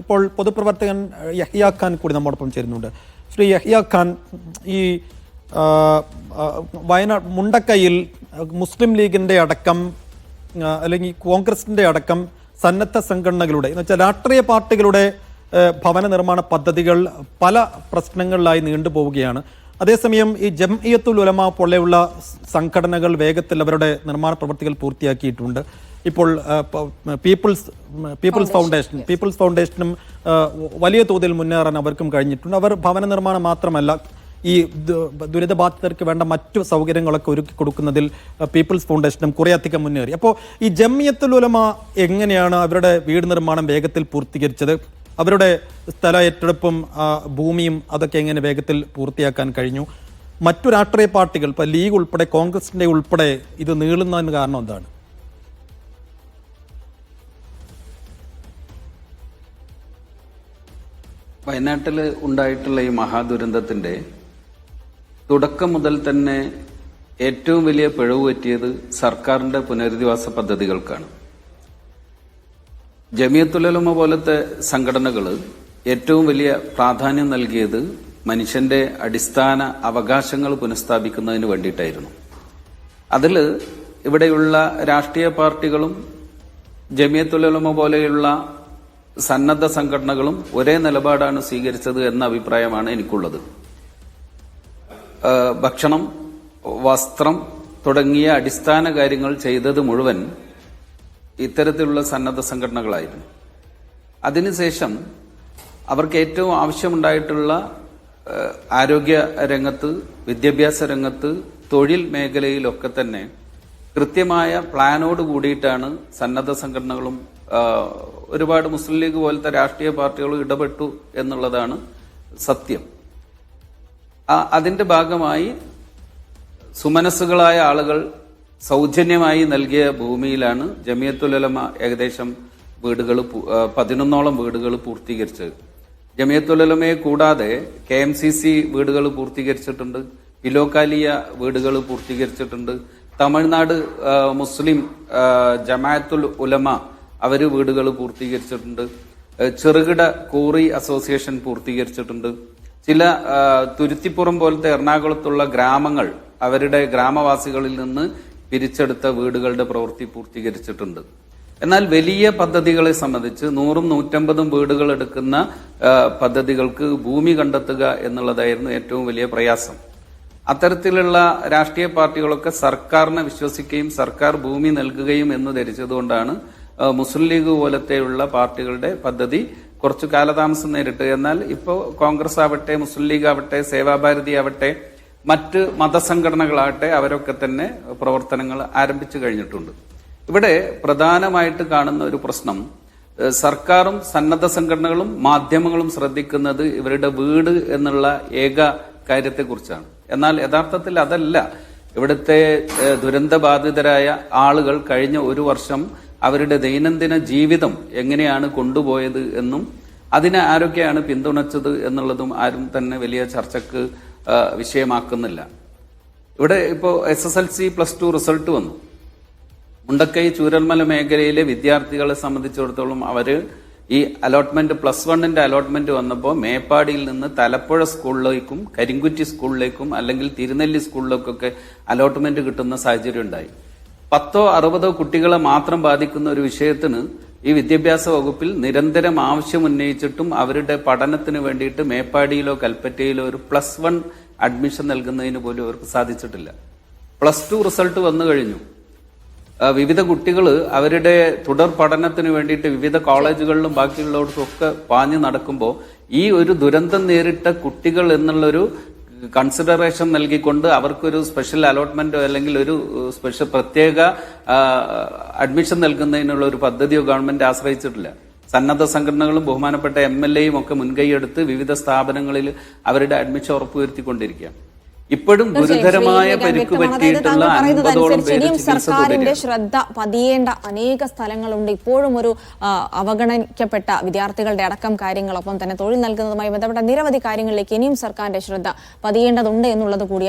ഇപ്പോൾ പൊതുപ്രവർത്തകൻ യഹിയ ഖാൻ കൂടി നമ്മോടൊപ്പം ചേരുന്നുണ്ട്. ശ്രീ യഹിയ ഖാൻ ഈ വയനാട് മുണ്ടക്കയിൽ മുസ്ലിം ലീഗിന്റെ അടക്കം അല്ലെങ്കിൽ കോൺഗ്രസിന്റെ അടക്കം സന്നദ്ധ സംഘടനകളുടെ എന്ന് വെച്ചാൽ രാഷ്ട്രീയ പാർട്ടികളുടെ ഭവന നിർമ്മാണ പദ്ധതികൾ പല പ്രശ്നങ്ങളിലായി നീണ്ടുപോവുകയാണ് അതേസമയം ഈ ജംഇയത്തുൽ ഉലമ പോലെയുള്ള സംഘടനകൾ വേഗത്തിൽ അവരുടെ നിർമ്മാണ പ്രവൃത്തികൾ പൂർത്തിയാക്കിയിട്ടുണ്ട്. ഇപ്പോൾ പീപ്പിൾസ് പീപ്പിൾസ് ഫൗണ്ടേഷൻ പീപ്പിൾസ് ഫൗണ്ടേഷനും വലിയ തോതിൽ മുന്നേറാൻ അവർക്കും കഴിഞ്ഞിട്ടുണ്ട്. അവർ ഭവന നിർമ്മാണം മാത്രമല്ല ഈ ദുരിതബാധിതർക്ക് വേണ്ട മറ്റു സൗകര്യങ്ങളൊക്കെ ഒരുക്കി കൊടുക്കുന്നതിൽ പീപ്പിൾസ് ഫൗണ്ടേഷനും കുറേയധികം മുന്നേറി. അപ്പോൾ ഈ ജമ്മിയത്തുൽ ഉലമ എങ്ങനെയാണ് അവരുടെ വീട് നിർമ്മാണം വേഗത്തിൽ പൂർത്തീകരിച്ചത്? അവരുടെ സ്ഥല ഏറ്റെടുപ്പും ഭൂമിയും അതൊക്കെ എങ്ങനെ വേഗത്തിൽ പൂർത്തിയാക്കാൻ കഴിഞ്ഞു? മറ്റു രാഷ്ട്രീയ പാർട്ടികൾ ഇപ്പോൾ ലീഗ് ഉൾപ്പെടെ കോൺഗ്രസിന്റെ ഉൾപ്പെടെ ഇത് നീളുന്നതിന് കാരണം എന്താണ്? വയനാട്ടിൽ ഉണ്ടായിട്ടുള്ള ഈ മഹാദുരന്തത്തിന്റെ തുടക്കം മുതൽ തന്നെ ഏറ്റവും വലിയ പിഴവ് പറ്റിയത് സർക്കാരിന്റെ പുനരധിവാസ പദ്ധതികൾക്കാണ്. ജമിയത്തുലമ പോലത്തെ സംഘടനകൾ ഏറ്റവും വലിയ പ്രാധാന്യം നൽകിയത് മനുഷ്യന്റെ അടിസ്ഥാന അവകാശങ്ങൾ പുനഃസ്ഥാപിക്കുന്നതിന് വേണ്ടിയിട്ടായിരുന്നു. അതിൽ ഇവിടെയുള്ള രാഷ്ട്രീയ പാർട്ടികളും ജമിയത്തുലമ പോലെയുള്ള സന്നദ്ധ സംഘടനകളും ഒരേ നിലപാടാണ് സ്വീകരിച്ചത് എന്ന അഭിപ്രായമാണ് എനിക്കുള്ളത്. ഭക്ഷണം വസ്ത്രം തുടങ്ങിയ അടിസ്ഥാന കാര്യങ്ങൾ ചെയ്തത് മുഴുവൻ ഇത്തരത്തിലുള്ള സന്നദ്ധ സംഘടനകളായിരുന്നു. അതിനുശേഷം അവർക്ക് ഏറ്റവും ആവശ്യമുണ്ടായിട്ടുള്ള ആരോഗ്യ രംഗത്ത് വിദ്യാഭ്യാസ രംഗത്ത് തൊഴിൽ മേഖലയിലൊക്കെ തന്നെ കൃത്യമായ പ്ലാനോട് കൂടിയിട്ടാണ് സന്നദ്ധ സംഘടനകളും ഒരുപാട് മുസ്ലിം ലീഗ് പോലത്തെ രാഷ്ട്രീയ പാർട്ടികളും ഇടപെട്ടു എന്നുള്ളതാണ് സത്യം. അതിന്റെ ഭാഗമായി സുമനസ്സുകളായ ആളുകൾ സൗജന്യമായി നൽകിയ ഭൂമിയിലാണ് ജമിയത്തുലമ ഏകദേശം വീടുകൾ പതിനൊന്നോളം വീടുകൾ പൂർത്തീകരിച്ചത്. ജമിയത്തുലമയെ കൂടാതെ കെ എം സി സി വീടുകൾ പൂർത്തീകരിച്ചിട്ടുണ്ട് പിലോക്കാലിയ വീടുകൾ പൂർത്തീകരിച്ചിട്ടുണ്ട് തമിഴ്നാട് മുസ്ലിം ജമാഅത്തുൽ ഉലമ അവർ വീടുകൾ പൂർത്തീകരിച്ചിട്ടുണ്ട്. ചെറുകിട കോറി അസോസിയേഷൻ പൂർത്തീകരിച്ചിട്ടുണ്ട്. ചില തുരുത്തിപ്പുറം പോലത്തെ എറണാകുളത്തുള്ള ഗ്രാമങ്ങൾ അവരുടെ ഗ്രാമവാസികളിൽ നിന്ന് പിരിച്ചെടുത്ത വീടുകളുടെ പ്രവൃത്തി പൂർത്തീകരിച്ചിട്ടുണ്ട്. എന്നാൽ വലിയ പദ്ധതികളെ സംബന്ധിച്ച് നൂറും നൂറ്റമ്പതും വീടുകൾ എടുക്കുന്ന പദ്ധതികൾക്ക് ഭൂമി കണ്ടെത്തുക എന്നുള്ളതായിരുന്നു ഏറ്റവും വലിയ പ്രയാസം. അത്തരത്തിലുള്ള രാഷ്ട്രീയ പാർട്ടികളൊക്കെ സർക്കാരിനെ വിശ്വസിക്കുകയും സർക്കാർ ഭൂമി നൽകുകയും എന്ന് ധരിച്ചതുകൊണ്ടാണ് മുസ്ലിം ലീഗ് പോലത്തെയുള്ള പാർട്ടികളുടെ പദ്ധതി കുറച്ചു കാലതാമസം നേരിട്ട്. എന്നാൽ ഇപ്പോൾ കോൺഗ്രസ് ആവട്ടെ മുസ്ലിം ലീഗ് ആവട്ടെ സേവാഭാരതി ആവട്ടെ മറ്റ് മതസംഘടനകളാകട്ടെ അവരൊക്കെ തന്നെ പ്രവർത്തനങ്ങൾ ആരംഭിച്ചു കഴിഞ്ഞിട്ടുണ്ട്. ഇവിടെ പ്രധാനമായിട്ട് കാണുന്ന ഒരു പ്രശ്നം സർക്കാരും സന്നദ്ധ സംഘടനകളും മാധ്യമങ്ങളും ശ്രദ്ധിക്കുന്നത് ഇവരുടെ വീട് എന്നുള്ള ഏക കാര്യത്തെക്കുറിച്ചാണ്. എന്നാൽ യഥാർത്ഥത്തിൽ അതല്ല. ഇവിടുത്തെ ദുരന്തബാധിതരായ ആളുകൾ കഴിഞ്ഞ ഒരു വർഷം അവരുടെ ദൈനംദിന ജീവിതം എങ്ങനെയാണ് കൊണ്ടുപോയത് എന്നും അതിനെ ആരൊക്കെയാണ് പിന്തുണച്ചത് എന്നുള്ളതും ആരും തന്നെ വലിയ ചർച്ചക്ക് വിഷയമാക്കുന്നില്ല. ഇവിടെ ഇപ്പോൾ S S L C plus two result വന്നു. മുണ്ടക്കൈ ചൂരൽമല മേഖലയിലെ വിദ്യാർത്ഥികളെ സംബന്ധിച്ചിടത്തോളം അവർ ഈ അലോട്ട്മെന്റ് പ്ലസ് വണ്ണിന്റെ അലോട്ട്മെന്റ് വന്നപ്പോൾ മേപ്പാടിയിൽ നിന്ന് തലപ്പുഴ സ്കൂളിലേക്കും കരിങ്കുറ്റി സ്കൂളിലേക്കും അല്ലെങ്കിൽ തിരുനെല്ലി സ്കൂളിലേക്കൊക്കെ അലോട്ട്മെന്റ് കിട്ടുന്ന സാഹചര്യം ഉണ്ടായി. പത്തോ അറുപതോ കുട്ടികളെ മാത്രം ബാധിക്കുന്ന ഒരു വിഷയത്തിന് ഈ വിദ്യാഭ്യാസ വകുപ്പിൽ നിരന്തരം ആവശ്യം ഉന്നയിച്ചിട്ടും അവരുടെ പഠനത്തിന് വേണ്ടിയിട്ട് മേപ്പാടിയിലോ കൽപ്പറ്റയിലോ ഒരു പ്ലസ് വൺ അഡ്മിഷൻ നൽകുന്നതിന് പോലും അവർക്ക് സാധിച്ചിട്ടില്ല. പ്ലസ് ടു റിസൾട്ട് വന്നു കഴിഞ്ഞു. വിവിധ കുട്ടികൾ അവരുടെ തുടർ പഠനത്തിന് വേണ്ടിയിട്ട് വിവിധ കോളേജുകളിലും ബാക്കിയുള്ളവർക്കും ഒക്കെ പാഞ്ഞു നടക്കുമ്പോൾ ഈ ഒരു ദുരന്തം നേരിട്ട കുട്ടികൾ എന്നുള്ളൊരു കൺസിഡറേഷൻ നൽകിക്കൊണ്ട് അവർക്കൊരു സ്പെഷ്യൽ അലോട്ട്മെന്റോ അല്ലെങ്കിൽ ഒരു സ്പെഷ്യൽ പ്രത്യേക അഡ്മിഷൻ നൽകുന്നതിനുള്ള ഒരു പദ്ധതിയോ ഗവൺമെന്റ് ആശ്രയിച്ചിട്ടില്ല. സന്നദ്ധ സംഘടനകളും ബഹുമാനപ്പെട്ട എം എൽ എയും ഒക്കെ മുൻകൈയെടുത്ത് വിവിധ സ്ഥാപനങ്ങളിൽ അവരുടെ അഡ്മിഷൻ ഉറപ്പുവരുത്തിക്കൊണ്ടിരിക്കുക ഇപ്പോഴും ഗുരുതരമായ പരിക്ക് പറ്റിയിട്ടുള്ള അൻപതോളം പേര് സർക്കാരിന്റെ ശ്രദ്ധ പതിയേണ്ട അനേക സ്ഥലങ്ങളുണ്ട്. ഇപ്പോഴും ഒരു അവഗണിക്കപ്പെട്ട വിദ്യാർത്ഥികളുടെ അടക്കം കാര്യങ്ങളൊപ്പം തന്നെ തൊഴിൽ നൽകുന്നതുമായി ബന്ധപ്പെട്ട നിരവധി കാര്യങ്ങളിലേക്ക് ഇനിയും സർക്കാരിന്റെ ശ്രദ്ധ പതിയേണ്ടതുണ്ട് എന്നുള്ളത് കൂടി